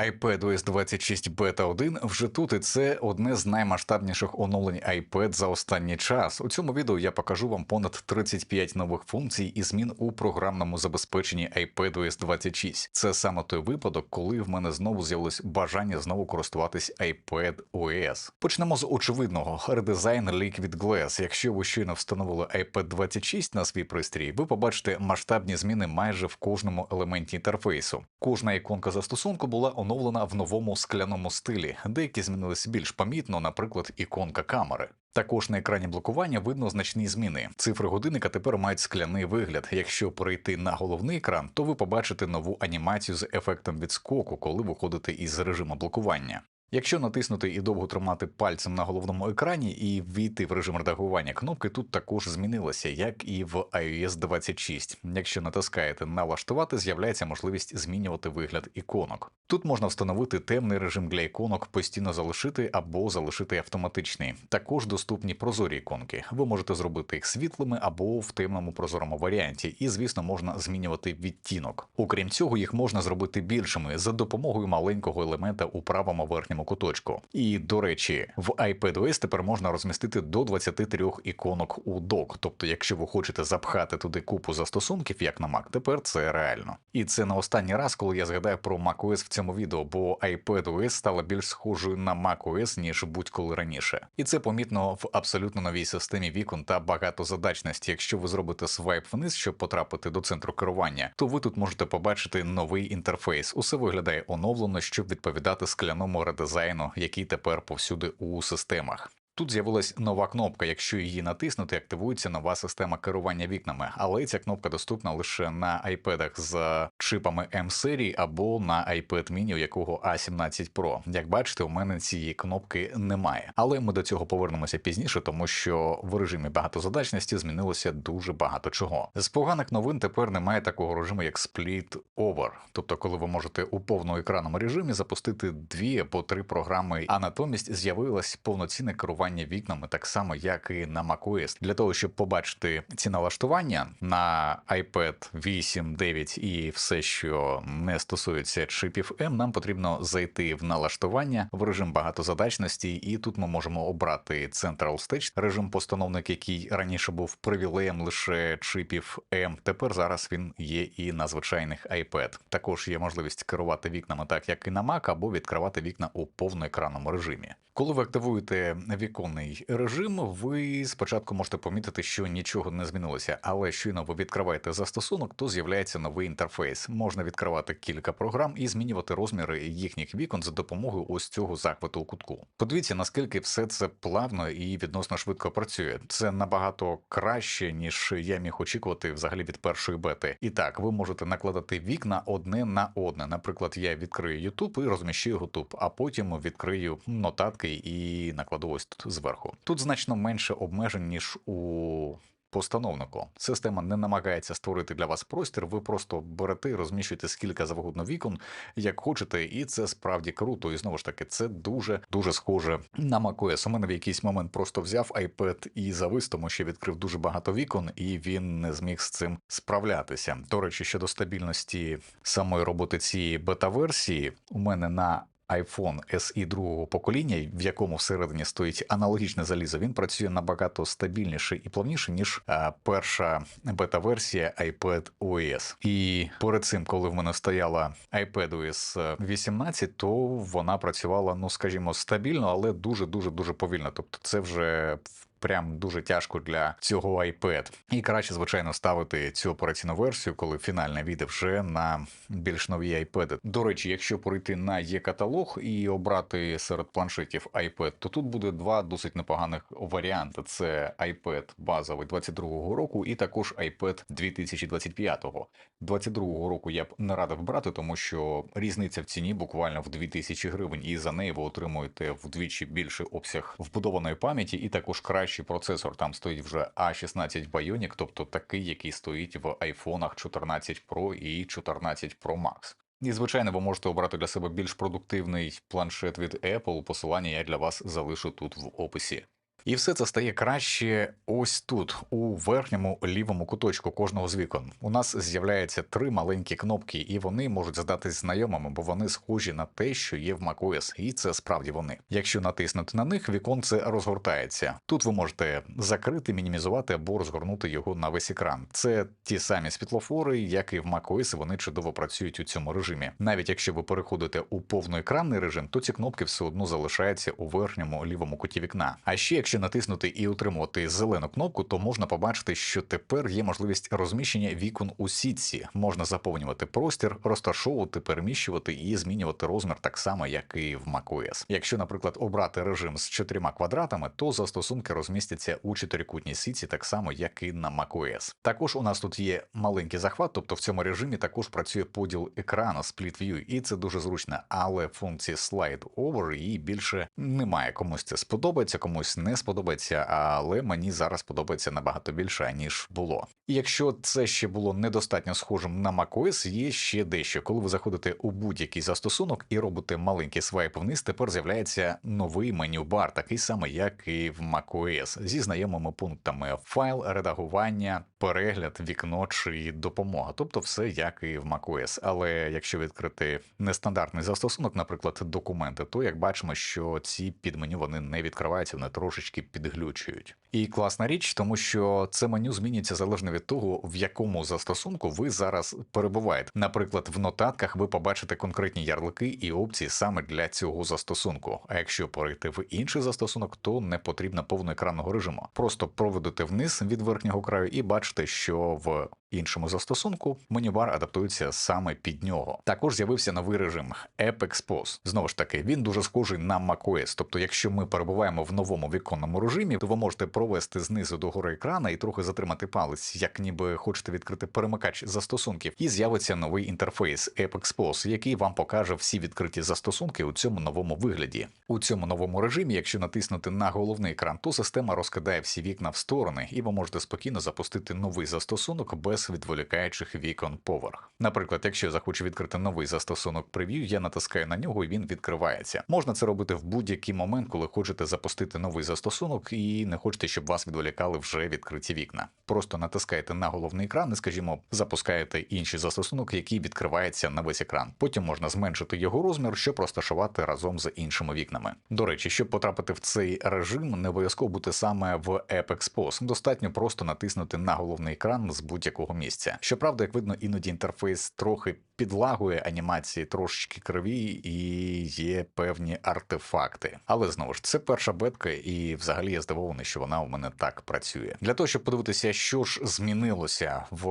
iPadOS 26 Beta 1 вже тут, і це одне з наймасштабніших оновлень iPad за останній час. У цьому відео я покажу вам понад 35 нових функцій і змін у програмному забезпеченні iPadOS 26. Це саме той випадок, коли в мене знову з'явилось бажання знову користуватись iPadOS. Почнемо з очевидного редизайн Liquid Glass. Якщо ви щойно встановили iPad 26 на свій пристрій, ви побачите масштабні зміни майже в кожному елементі інтерфейсу. Кожна іконка застосунку була оновлена в новому скляному стилі. Деякі змінились більш помітно, наприклад, іконка камери. Також на екрані блокування видно значні зміни. Цифри годинника тепер мають скляний вигляд. Якщо перейти на головний екран, то ви побачите нову анімацію з ефектом відскоку, коли виходите із режиму блокування. Якщо натиснути і довго тримати пальцем на головному екрані і ввійти в режим редагування кнопки, тут також змінилося, як і в iOS 26. Якщо натискаєте налаштувати, з'являється можливість змінювати вигляд іконок. Тут можна встановити темний режим для іконок, постійно залишити або залишити автоматичний. Також доступні прозорі іконки. Ви можете зробити їх світлими або в темному прозорому варіанті, і, звісно, можна змінювати відтінок. Окрім цього, їх можна зробити більшими за допомогою маленького елемента у правому верхньому куточку. І до речі, в iPadOS тепер можна розмістити до 23 іконок у док. Тобто, якщо ви хочете запхати туди купу застосунків, як на Mac, тепер це реально. І це не останній раз, коли я згадаю про macOS в цьому відео, бо iPadOS стала більш схожою на macOS, ніж будь-коли раніше. І це помітно в абсолютно новій системі вікон та багатозадачності. Якщо ви зробите свайп вниз, щоб потрапити до центру керування, то ви тут можете побачити новий інтерфейс. Усе виглядає оновлено, щоб відповідати скляному редизайну, який тепер повсюди у системах. Тут з'явилась нова кнопка. Якщо її натиснути, активується нова система керування вікнами, але ця кнопка доступна лише на iPad з чипами M серії або на iPad mini, у якого A17 Pro. Як бачите, у мене цієї кнопки немає. Але ми до цього повернемося пізніше, тому що в режимі багатозадачності змінилося дуже багато чого. З поганих новин тепер немає такого режиму, як Split Over, тобто, коли ви можете у повноекранному режимі запустити дві або три програми, а натомість з'явилось повноцінне керування вікнами, так само як і на macOS. Для того щоб побачити ці налаштування на iPad 8, 9 і все, що не стосується чипів M, нам потрібно зайти в налаштування в режим багатозадачності, і тут ми можемо обрати Central Stage, режим постановник, який раніше був привілеєм лише чипів M. Тепер зараз він є і на звичайних iPad. Також є можливість керувати вікнами, так як і на Mac, або відкривати вікна у повноекранному режимі. Коли ви активуєте віконний режим, ви спочатку можете помітити, що нічого не змінилося, але щойно ви відкриваєте застосунок, то з'являється новий інтерфейс. Можна відкривати кілька програм і змінювати розміри їхніх вікон за допомогою ось цього захвату у кутку. Подивіться, наскільки все це плавно і відносно швидко працює. Це набагато краще, ніж я міг очікувати взагалі від першої бети. І так, ви можете накладати вікна одне на одне. Наприклад, я відкрию YouTube і розміщу його тут, а потім відкрию нотатки і накладу ось тут зверху. Тут значно менше обмежень, ніж у постановнику. Система не намагається створити для вас простір, ви просто берете і розміщуєте скільки завгодно вікон, як хочете, і це справді круто. І знову ж таки, це дуже дуже схоже на macOS. У мене в якийсь момент просто взяв iPad і завис, тому що відкрив дуже багато вікон, і він не зміг з цим справлятися. До речі, щодо стабільності самої роботи цієї бета-версії, у мене на iPhone SE другого покоління, в якому всередині стоїть аналогічне залізо, він працює набагато стабільніше і плавніше, ніж а, перша бета-версія iPad OS. І перед цим, коли в мене стояла iPad OS 18, то вона працювала, ну скажімо, стабільно, але дуже дуже дуже повільно. Тобто, це вже прям дуже тяжко для цього iPad. І краще, звичайно, ставити цю операційну версію, коли фінальне вийде вже на більш нові iPad. До речі, якщо пройти на є-каталог і обрати серед планшетів iPad, то тут буде два досить непоганих варіанти: це iPad базовий 22-го року, і також iPad 2025-го. 22-го року я б не радив брати, тому що різниця в ціні буквально в 2000 гривень, і за неї ви отримуєте вдвічі більший обсяг вбудованої пам'яті, і також краще кращий процесор. Там стоїть вже A16 Bionic, тобто такий, який стоїть в айфонах 14 Pro і 14 Pro Max. І, звичайно, ви можете обрати для себе більш продуктивний планшет від Apple. Посилання я для вас залишу тут в описі. І все це стає краще ось тут, у верхньому лівому куточку кожного з вікон. У нас з'являються три маленькі кнопки, і вони можуть здатись знайомими, бо вони схожі на те, що є в macOS, і це справді вони. Якщо натиснути на них, віконце розгортається. Тут ви можете закрити, мінімізувати або розгорнути його на весь екран. Це ті самі світлофори, як і в macOS, вони чудово працюють у цьому режимі. Навіть якщо ви переходите у повноекранний режим, то ці кнопки все одно залишаються у верхньому лівому куті вікна. А ще якщо натиснути і утримувати зелену кнопку, то можна побачити, що тепер є можливість розміщення вікон у сітці. Можна заповнювати простір, розташовувати, переміщувати і змінювати розмір так само, як і в macOS. Якщо, наприклад, обрати режим з чотирма квадратами, то застосунки розмістяться у чотирикутній сітці, так само, як і на macOS. Також у нас тут є маленький захват, тобто в цьому режимі також працює поділ екрану Split View, і це дуже зручно, але функції Slide Over її більше немає. Комусь це сподобається, комусь не сподобається, але мені зараз подобається набагато більше, ніж було. І якщо це ще було недостатньо схожим на macOS, є ще дещо. Коли ви заходите у будь-який застосунок і робите маленький свайп вниз, тепер з'являється новий меню бар, такий самий, як і в macOS, зі знайомими пунктами файл, редагування, перегляд, вікно чи допомога. Тобто все як і в macOS. Але якщо відкрити нестандартний застосунок, наприклад, документи, то як бачимо, що ці підменю вони не відкриваються, вони трошечки підглючують. І класна річ, тому що це меню змінюється залежно від того, в якому застосунку ви зараз перебуваєте. Наприклад, в нотатках ви побачите конкретні ярлики і опції саме для цього застосунку. А якщо перейти в інший застосунок, то не потрібно повноекранного режиму. Просто проведете вниз від верхнього краю і бачите, що в іншому застосунку менюбар адаптується саме під нього. Також з'явився новий режим App Expose. Знову ж таки, він дуже схожий на macOS. Тобто, якщо ми перебуваємо в новому віконному режимі, то ви можете провести знизу до гори екрана і трохи затримати палець, як ніби хочете відкрити перемикач застосунків, і з'явиться новий інтерфейс App Expose, який вам покаже всі відкриті застосунки у цьому новому вигляді. У цьому новому режимі, якщо натиснути на головний екран, то система розкидає всі вікна в сторони, і ви можете спокійно запустити новий застосунок без відволікаючих вікон поверх. Наприклад, якщо я захочу відкрити новий застосунок прев'ю, я натискаю на нього і він відкривається. Можна це робити в будь-який момент, коли хочете запустити новий застосунок і не хочете, щоб вас відволікали вже відкриті вікна. Просто натискаєте на головний екран і, скажімо, запускаєте інший застосунок, який відкривається на весь екран. Потім можна зменшити його розмір, щоб розташувати разом з іншими вікнами. До речі, щоб потрапити в цей режим, не обов'язково бути саме в App Expose. Достатньо просто натиснути на головний екран з будь-якого місця. Щоправда, як видно, іноді інтерфейс трохи підлагує анімації трошечки криві і є певні артефакти. Але знову ж це перша бетка, і взагалі я здивований, що вона у мене так працює. Для того, щоб подивитися, що ж змінилося в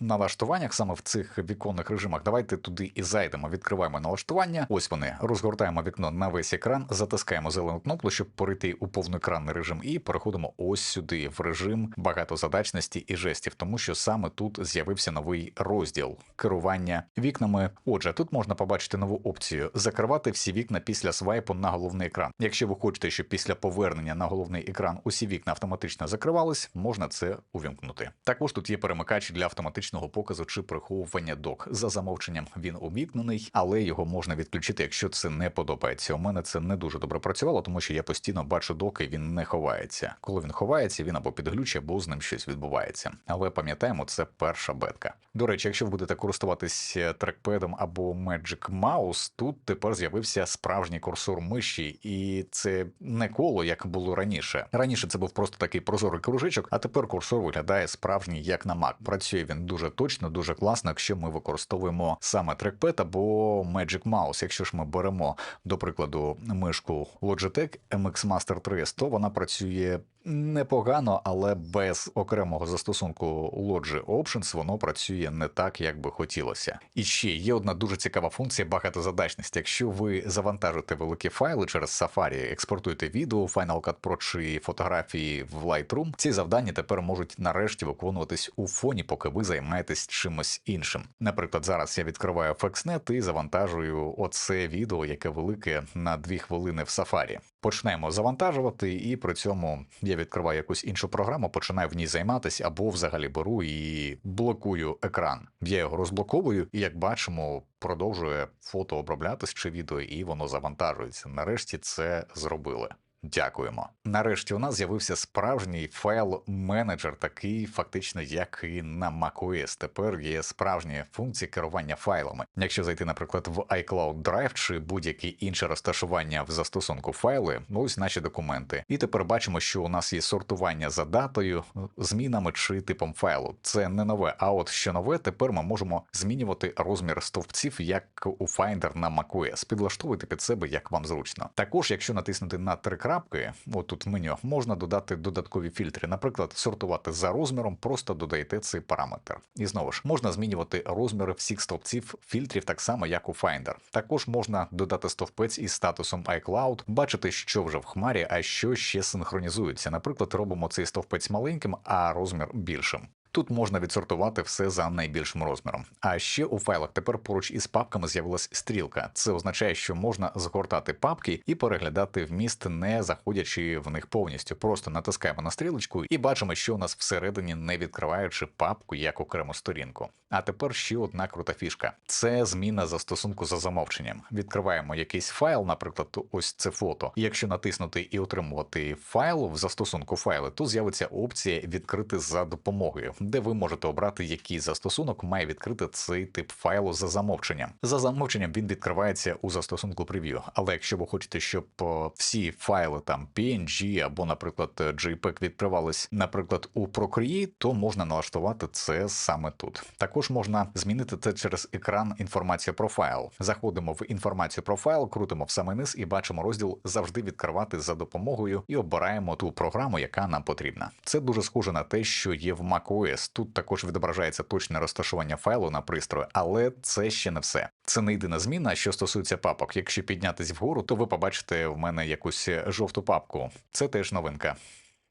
налаштуваннях саме в цих віконних режимах, давайте туди і зайдемо. Відкриваємо налаштування. Ось вони розгортаємо вікно на весь екран, затискаємо зелену кнопку, щоб перейти у повноекранний режим, і переходимо ось сюди, в режим багатозадачності і жестів, тому що саме тут з'явився новий розділ керування вікнами. Отже, тут можна побачити нову опцію закривати всі вікна після свайпу на головний екран. Якщо ви хочете, щоб після повернення на головний екран усі вікна автоматично закривались, можна це увімкнути. Також тут є перемикач для автоматичного показу чи приховування док. За замовченням він увікнений, але його можна відключити, якщо це не подобається. У мене це не дуже добре працювало, тому що я постійно бачу доки, він не ховається. Коли він ховається, він або підглючує, або з ним щось відбувається. Але пам'ятаємо, це перша бетка. До речі, якщо ви будете користуватись трекпедом або Magic Mouse, тут тепер з'явився справжній курсор миші, і це не коло, як було раніше. Раніше це був просто такий прозорий кружечок, а тепер курсор виглядає справжній, як на Mac. Працює він дуже точно, дуже класно, якщо ми використовуємо саме трекпед або Magic Mouse. Якщо ж ми беремо, до прикладу, мишку Logitech MX Master 3, то вона працює непогано, але без окремого застосунку Logi Options воно працює не так, як би хотілося. І ще є одна дуже цікава функція багатозадачності. Якщо ви завантажите великі файли через Safari, експортуєте відео, Final Cut Pro чи фотографії в Lightroom, ці завдання тепер можуть нарешті виконуватись у фоні, поки ви займаєтесь чимось іншим. Наприклад, зараз я відкриваю FXNet і завантажую оце відео, яке велике на 2 хвилини в Safari. Почнемо завантажувати, і при цьому я відкриваю якусь іншу програму, починаю в ній займатися, або взагалі беру і блокую екран. Я його розблоковую, і як бачимо, продовжує фото оброблятись чи відео, і воно завантажується. Нарешті це зробили. Дякуємо. Нарешті у нас з'явився справжній файл-менеджер, такий фактично, як і на macOS. Тепер є справжні функції керування файлами. Якщо зайти, наприклад, в iCloud Drive чи будь-які інше розташування в застосунку файли, ну, ось наші документи. І тепер бачимо, що у нас є сортування за датою, змінами чи типом файлу. Це не нове. А от що нове, тепер ми можемо змінювати розмір стовпців, як у Finder на macOS. Підлаштовуйте під себе, як вам зручно. Також, якщо натиснути на три крапки, отут в меню, можна додати додаткові фільтри. Наприклад, сортувати за розміром, просто додаєте цей параметр. І знову ж можна змінювати розміри всіх стовпців фільтрів так само, як у Finder. Також можна додати стовпець із статусом iCloud, бачити, що вже в хмарі, а що ще синхронізується. Наприклад, робимо цей стовпець маленьким, а розмір більшим. Тут можна відсортувати все за найбільшим розміром. А ще у файлах тепер поруч із папками з'явилась стрілка. Це означає, що можна згортати папки і переглядати вміст, не заходячи в них повністю. Просто натискаємо на стрілочку і бачимо, що у нас всередині не відкриваючи папку як окрему сторінку. А тепер ще одна крута фішка: це зміна застосунку за замовченням. Відкриваємо якийсь файл, наприклад, ось це фото. Якщо натиснути і отримувати файл в застосунку файли, то з'явиться опція відкрити за допомогою де ви можете обрати, який застосунок має відкрити цей тип файлу за замовченням. За замовченням він відкривається у застосунку прев'ю. Але якщо ви хочете, щоб всі файли там PNG або, наприклад, JPEG відкривались, наприклад, у Procreate, то можна налаштувати це саме тут. Також можна змінити це через екран інформація про файл. Заходимо в інформацію про файл, крутимо в самий низ і бачимо розділ завжди відкривати за допомогою і обираємо ту програму, яка нам потрібна. Це дуже схоже на те, що є в macOS. iOS. Тут також відображається точне розташування файлу на пристрої, але це ще не все. Це не єдина зміна, що стосується папок. Якщо піднятись вгору, то ви побачите в мене якусь жовту папку. Це теж новинка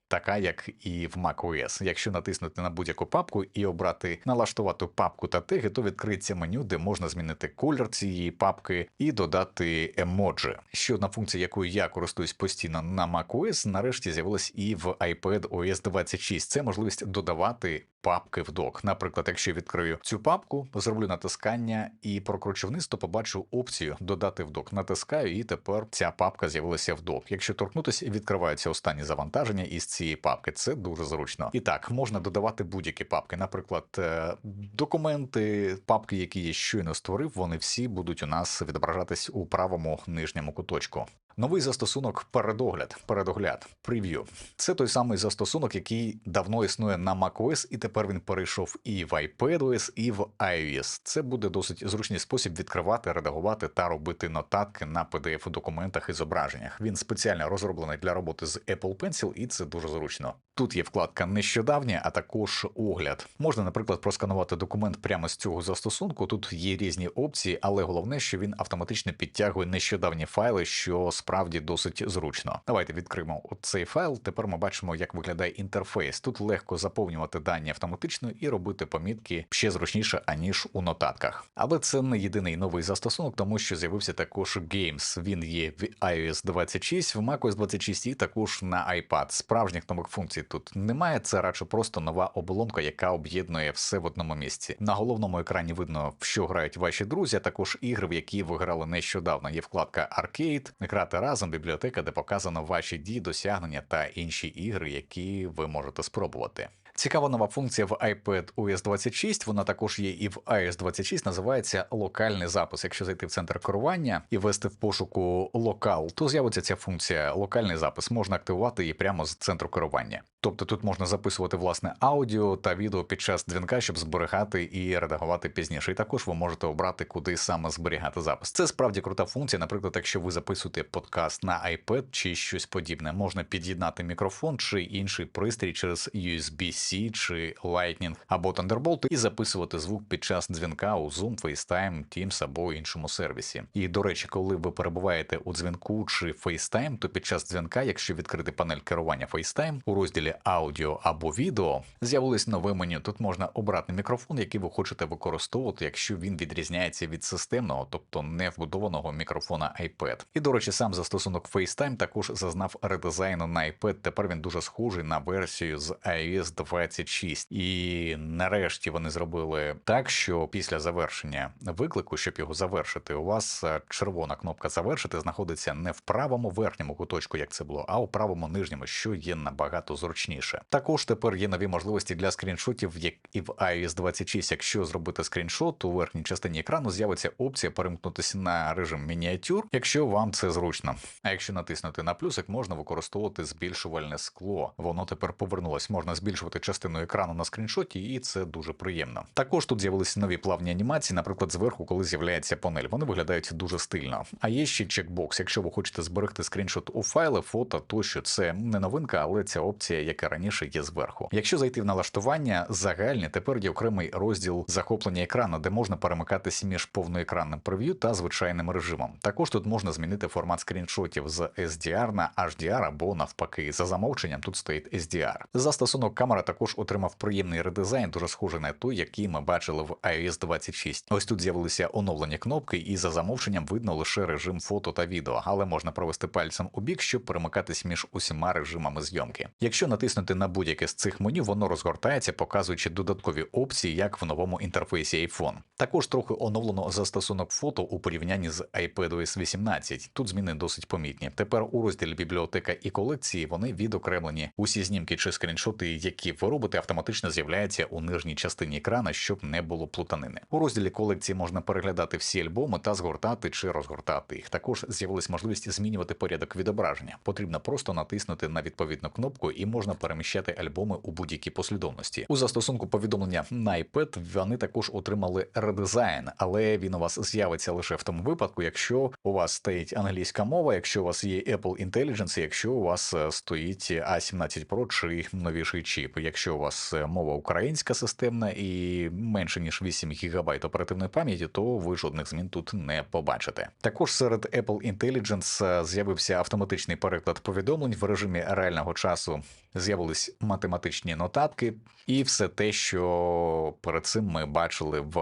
така як і в macOS. Якщо натиснути на будь-яку папку і обрати налаштувати папку та теги, то відкриється меню, де можна змінити колір цієї папки і додати емоджі. Ще одна функція, якою я користуюсь постійно на macOS, нарешті з'явилась і в iPad OS 26. Це можливість додавати папки в док. Наприклад, якщо я відкрию цю папку, зроблю натискання і прокручу вниз, то побачу опцію додати в док. Натискаю, і тепер ця папка з'явилася в док. Якщо торкнутися, відкриваються останні завантаження із цієї папки. Це дуже зручно. І так, можна додавати будь-які папки. Наприклад, е, документи, папки, які я щойно створив, вони всі будуть у нас відображатись у правому нижньому куточку. Новий застосунок передогляд, передогляд, прев'ю. Це той самий застосунок, який давно існує на macOS, і тепер він перейшов і в iPadOS, і в iOS. Це буде досить зручний спосіб відкривати, редагувати та робити нотатки на pdf документах і зображеннях. Він спеціально розроблений для роботи з Apple Pencil, і це дуже зручно. Тут є вкладка нещодавнє, а також огляд. Можна, наприклад, просканувати документ прямо з цього застосунку. Тут є різні опції, але головне, що він автоматично підтягує нещодавні файли, що справді досить зручно. Давайте відкриємо цей файл. Тепер ми бачимо, як виглядає інтерфейс. Тут легко заповнювати дані автоматично і робити помітки ще зручніше, аніж у нотатках. Але це не єдиний новий застосунок, тому що з'явився також Games. Він є в iOS 26, в macOS 26 і також на iPad. Справжніх нових функцій тут немає. Це радше просто нова оболонка, яка об'єднує все в одному місці. На головному екрані видно, в що грають ваші друзі, а також ігри, в які ви грали нещодавно. Є вкладка Arcade, грати грати разом бібліотека, де показано ваші дії, досягнення та інші ігри, які ви можете спробувати. Цікава нова функція в iPad OS 26, Вона також є і в iOS 26, називається локальний запис. Якщо зайти в центр керування і ввести в пошуку локал, то з'явиться ця функція локальний запис. Можна активувати її прямо з центру керування. Тобто тут можна записувати власне аудіо та відео під час дзвінка, щоб зберігати і редагувати пізніше. І також ви можете обрати, куди саме зберігати запис. Це справді крута функція. Наприклад, якщо ви записуєте подкаст на iPad чи щось подібне, можна під'єднати мікрофон чи інший пристрій через USB-C чи Lightning або Thunderbolt і записувати звук під час дзвінка у Zoom, FaceTime, Teams або іншому сервісі. І до речі, коли ви перебуваєте у дзвінку чи FaceTime, то під час дзвінка, якщо відкрити панель керування FaceTime, у розділі аудіо або відео, з'явилось нове меню. Тут можна обрати мікрофон, який ви хочете використовувати, якщо він відрізняється від системного, тобто не вбудованого мікрофона iPad. І, до речі, сам застосунок FaceTime також зазнав редизайну на iPad. Тепер він дуже схожий на версію з iOS 26. І нарешті вони зробили так, що після завершення виклику, щоб його завершити, у вас е, червона кнопка завершити знаходиться не в правому верхньому куточку, як це було, а у правому нижньому, що є набагато зручніше. Також тепер є нові можливості для скріншотів, як і в iOS 26. Якщо зробити скріншот, у верхній частині екрану з'явиться опція перемкнутися на режим мініатюр, якщо вам це зручно. А якщо натиснути на плюсик, можна використовувати збільшувальне скло. Воно тепер повернулось. Можна збільшувати частину екрану на скріншоті, і це дуже приємно. Також тут з'явилися нові плавні анімації, наприклад, зверху, коли з'являється панель. Вони виглядають дуже стильно. А є ще чекбокс. Якщо ви хочете зберегти скріншот у файли, фото тощо це не новинка, але ця опція, яка раніше є зверху. Якщо зайти в налаштування, загальні тепер є окремий розділ захоплення екрану, де можна перемикатися між повноекранним прев'ю та звичайним режимом. Також тут можна змінити формат скріншотів з SDR на HDR або навпаки. За замовченням тут стоїть SDR. Застосунок камера також отримав приємний редизайн, дуже схожий на той, який ми бачили в iOS 26. Ось тут з'явилися оновлені кнопки, і за замовченням видно лише режим фото та відео, але можна провести пальцем у бік, щоб перемикатись між усіма режимами зйомки. Якщо натиснути на будь-яке з цих меню, воно розгортається, показуючи додаткові опції, як в новому інтерфейсі iPhone. Також трохи оновлено застосунок фото у порівнянні з iPadOS 18. Тут зміни досить помітні. Тепер у розділі бібліотека і колекції вони відокремлені. Усі знімки чи скріншоти, які ви робите, автоматично з'являються у нижній частині екрана, щоб не було плутанини. У розділі колекції можна переглядати всі альбоми та згортати чи розгортати їх. Також з'явилась можливість змінювати порядок відображення. Потрібно просто натиснути на відповідну кнопку і можна переміщати альбоми у будь-якій послідовності. У застосунку повідомлення на iPad вони також отримали редизайн, але він у вас з'явиться лише в тому випадку, якщо у вас стоїть англійська мова, якщо у вас є Apple Intelligence, якщо у вас е, стоїть A17 Pro чи новіший чіп. Якщо у вас е, мова українська системна і менше ніж 8 ГБ оперативної пам'яті, то ви жодних змін тут не побачите. Також серед Apple Intelligence е, з'явився автоматичний переклад повідомлень в режимі реального часу. З'явились математичні нотатки, і все те, що перед цим ми бачили в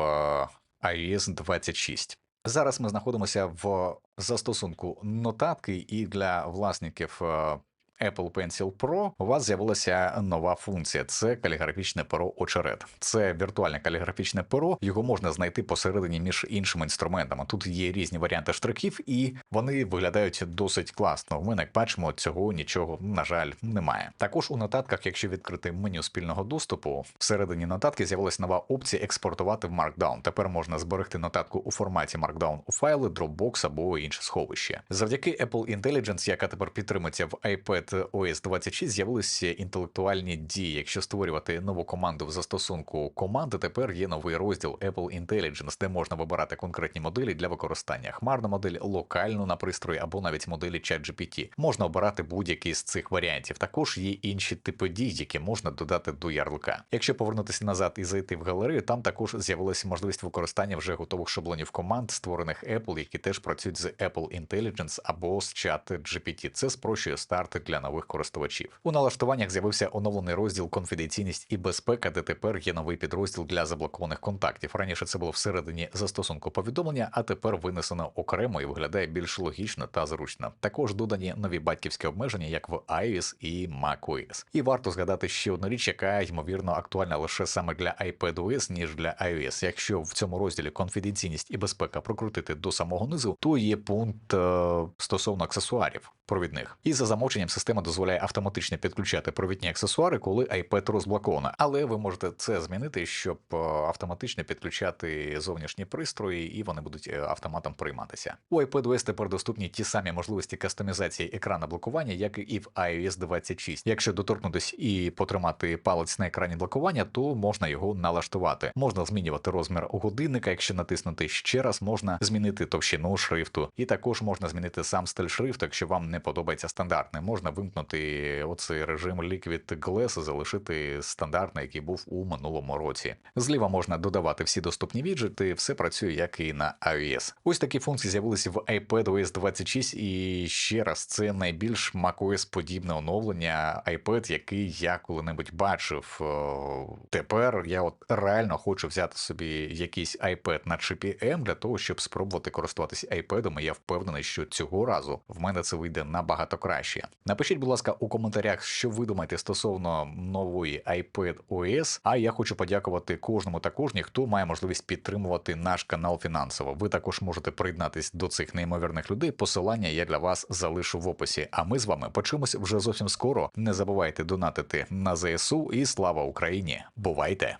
iOS 26. Зараз ми знаходимося в застосунку нотатки, і для власників е, Apple Pencil Pro у вас з'явилася нова функція: це каліграфічне перо очерет. Це віртуальне каліграфічне перо. Його можна знайти посередині між іншими інструментами. Тут є різні варіанти штрихів, і вони виглядають досить класно. Ми як бачимо, цього нічого на жаль немає. Також у нотатках, якщо відкрити меню спільного доступу, всередині нотатки з'явилася нова опція експортувати в Markdown. Тепер можна зберегти нотатку у форматі Markdown у файли, Dropbox або інше сховище. Завдяки Apple Intelligence, яка тепер підтримується в iPad OS 26 з'явилися інтелектуальні дії. Якщо створювати нову команду в застосунку команди, тепер є новий розділ Apple Intelligence, де можна вибирати конкретні моделі для використання. Хмарну модель, локальну на пристрої або навіть моделі ChatGPT. Можна обирати будь-який з цих варіантів. Також є інші типи дій, які можна додати до ярлика. Якщо повернутися назад і зайти в галерею, там також з'явилася можливість використання вже готових шаблонів команд, створених Apple, які теж працюють з Apple Intelligence або з ChatGPT. Це спрощує старти для нових користувачів. У налаштуваннях з'явився оновлений розділ конфіденційність і безпека, де тепер є новий підрозділ для заблокованих контактів. Раніше це було всередині застосунку повідомлення, а тепер винесено окремо і виглядає більш логічно та зручно. Також додані нові батьківські обмеження, як в iOS і macOS. І варто згадати ще одну річ, яка ймовірно актуальна лише саме для iPadOS, ніж для iOS. Якщо в цьому розділі конфіденційність і безпека прокрутити до самого низу, то є пункт е стосовно аксесуарів провідних. І за замовченням система дозволяє автоматично підключати провідні аксесуари, коли iPad розблоковано. Але ви можете це змінити, щоб е, автоматично підключати зовнішні пристрої, і вони будуть е, автоматом прийматися. У iPadOS тепер доступні ті самі можливості кастомізації екрана блокування, як і в iOS 26. Якщо доторкнутись і потримати палець на екрані блокування, то можна його налаштувати. Можна змінювати розмір годинника, якщо натиснути ще раз, можна змінити товщину шрифту, і також можна змінити сам стиль шрифту, якщо вам не подобається стандартний. Можна вимкнути оцей режим Liquid Glass, і залишити стандартний, який був у минулому році. Зліва можна додавати всі доступні віджити, все працює як і на iOS. Ось такі функції з'явилися в iPadOS 26, і ще раз це найбільш macOS подібне оновлення iPad, який я коли-небудь бачив. Тепер я от реально хочу взяти собі якийсь iPad на чипі M для того, щоб спробувати користуватися iPad, і Я впевнений, що цього разу в мене це вийде набагато краще. Напишіть, будь ласка, у коментарях, що ви думаєте стосовно нової iPad OS. А я хочу подякувати кожному та кожній, хто має можливість підтримувати наш канал фінансово. Ви також можете приєднатись до цих неймовірних людей. Посилання я для вас залишу в описі. А ми з вами почуємось вже зовсім скоро. Не забувайте донатити на ЗСУ і слава Україні! Бувайте!